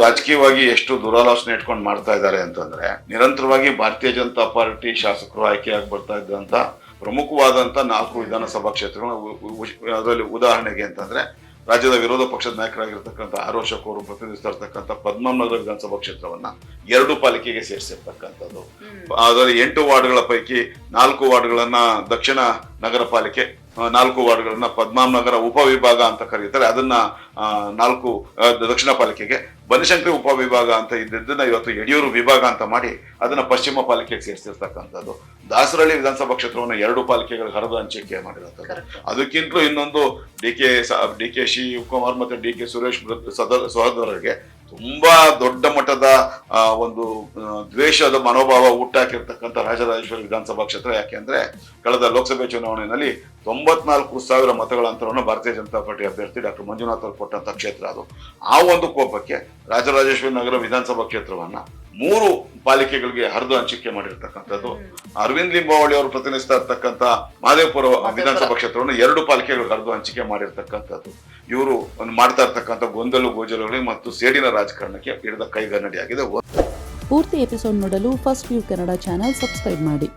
ರಾಜಕೀಯವಾಗಿ ಎಷ್ಟು ದುರಾಲೋಚನೆ ಇಟ್ಕೊಂಡು ಮಾಡ್ತಾ ಇದ್ದಾರೆ ಅಂತಂದ್ರೆ ನಿರಂತರವಾಗಿ ಭಾರತೀಯ ಜನತಾ ಪಾರ್ಟಿ ಶಾಸಕರು ಆಯ್ಕೆಯಾಗಿ ಬರ್ತಾ ಇದ್ದಂತ ಪ್ರಮುಖವಾದಂತ ನಾಲ್ಕು ವಿಧಾನಸಭಾ ಕ್ಷೇತ್ರಗಳು ಅದರಲ್ಲಿ ಉದಾಹರಣೆಗೆ ಅಂತಂದ್ರೆ ರಾಜ್ಯದ ವಿರೋಧ ಪಕ್ಷದ ನಾಯಕರಾಗಿರ್ತಕ್ಕಂಥ ಆರ್ ಅಶೋಕ್ ಅವರು ಪ್ರತಿನಿಧಿಸ್ತಾ ಇರ್ತಕ್ಕಂಥ ಪದ್ಮನಗರ ವಿಧಾನಸಭಾ ಕ್ಷೇತ್ರವನ್ನ ಎರಡು ಪಾಲಿಕೆಗೆ ಸೇರಿಸಿರ್ತಕ್ಕಂಥದ್ದು. ಅದರಲ್ಲಿ ಎಂಟು ವಾರ್ಡ್ಗಳ ಪೈಕಿ ನಾಲ್ಕು ವಾರ್ಡ್ಗಳನ್ನ ದಕ್ಷಿಣ ನಗರ ಪಾಲಿಕೆ ನಾಲ್ಕು ವಾರ್ಡ್ಗಳನ್ನ ಉಪ ಉಪವಿಭಾಗ ಅಂತ ಕರೀತಾರೆ ಅದನ್ನ ನಾಲ್ಕು ದಕ್ಷಿಣ ಪಾಲಿಕೆಗೆ ಬನಶಂಕರಿ ಉಪವಿಭಾಗ ಅಂತ ಇದ್ದಿದ್ದನ್ನ ಇವತ್ತು ಯಡಿಯೂರು ವಿಭಾಗ ಅಂತ ಮಾಡಿ ಅದನ್ನ ಪಶ್ಚಿಮ ಪಾಲಿಕೆಗೆ ಸೇರಿಸಿರ್ತಕ್ಕಂಥದ್ದು. ದಾಸರಳ್ಳಿ ವಿಧಾನಸಭಾ ಕ್ಷೇತ್ರವನ್ನು ಎರಡು ಪಾಲಿಕೆಗಳಿಗೆ ಹರಿದು ಹಂಚಿಕೆ ಮಾಡಿರ್ತಾರೆ. ಅದಕ್ಕಿಂತಲೂ ಇನ್ನೊಂದು D K D K Shivakumar ಮತ್ತು ಡಿ ಕೆ ಸುರೇಶ್ ಸಹೋದರರಿಗೆ ತುಂಬಾ ದೊಡ್ಡ ಮಟ್ಟದ ಒಂದು ದ್ವೇಷದ ಮನೋಭಾವ ಹುಟ್ಟಾಕಿರ್ತಕ್ಕಂಥ ರಾಜರಾಜೇಶ್ವರಿ ವಿಧಾನಸಭಾ ಕ್ಷೇತ್ರ. ಯಾಕೆಂದ್ರೆ ಕಳೆದ ಲೋಕಸಭೆ ಚುನಾವಣೆಯಲ್ಲಿ ತೊಂಬತ್ನಾಲ್ಕು ಸಾವಿರ ಮತಗಳ ಅಂತರವನ್ನು ಭಾರತೀಯ ಜನತಾ ಪಾರ್ಟಿ ಅಭ್ಯರ್ಥಿ ಡಾಕ್ಟರ್ ಮಂಜುನಾಥ್ ಅವರು ಕೊಟ್ಟಂತ ಕ್ಷೇತ್ರ ಅದು. ಆ ಒಂದು ಕೋಪಕ್ಕೆ ರಾಜರಾಜೇಶ್ವರಿ ನಗರ ವಿಧಾನಸಭಾ ಕ್ಷೇತ್ರವನ್ನ ಮೂರು ಪಾಲಿಕೆಗಳಿಗೆ ಹರಿದು ಹಂಚಿಕೆ ಮಾಡಿರ್ತಕ್ಕಂಥದ್ದು. ಅರವಿಂದ್ ಲಿಂಬಾವಳಿ ಅವರು ಪ್ರತಿನಿಧಿಸ್ತಾ ಇರ್ತಕ್ಕಂಥ ಮಹದೇವಪುರ ವಿಧಾನಸಭಾ ಕ್ಷೇತ್ರವನ್ನು ಎರಡು ಪಾಲಿಕೆಗಳಿಗೆ ಹರಿದು ಹಂಚಿಕೆ ಮಾಡಿರ್ತಕ್ಕಂಥದ್ದು. ಇವರು ಒಂದು ಮಾಡ್ತಾ ಇರ್ತಕ್ಕಂಥ ಗೊಂದಲು ಗೋಜಲುಗಳಿಗೆ ಮತ್ತು ಸೇಡಿನ ರಾಜಕಾರಣಕ್ಕೆ ಹಿಡಿದ ಕೈಗನ್ನಡಿಯಾಗಿದೆ. ಪೂರ್ತಿ ಎಪಿಸೋಡ್ ನೋಡಲು first view Kannada channel subscribe ಮಾಡಿ.